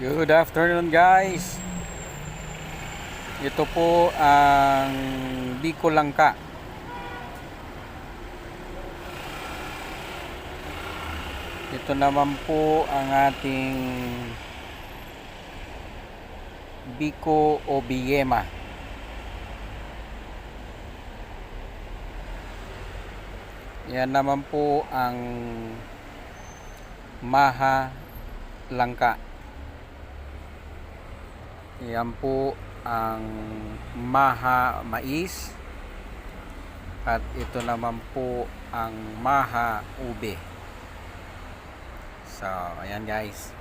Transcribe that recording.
Good afternoon guys. Ito po ang Bicol Langka. Ito naman po ang ating Biko o Biyema. Yan naman po ang Maha Langka. Yan po ang Maha Mais. At ito naman po ang Maha Ube. So, ayan guys.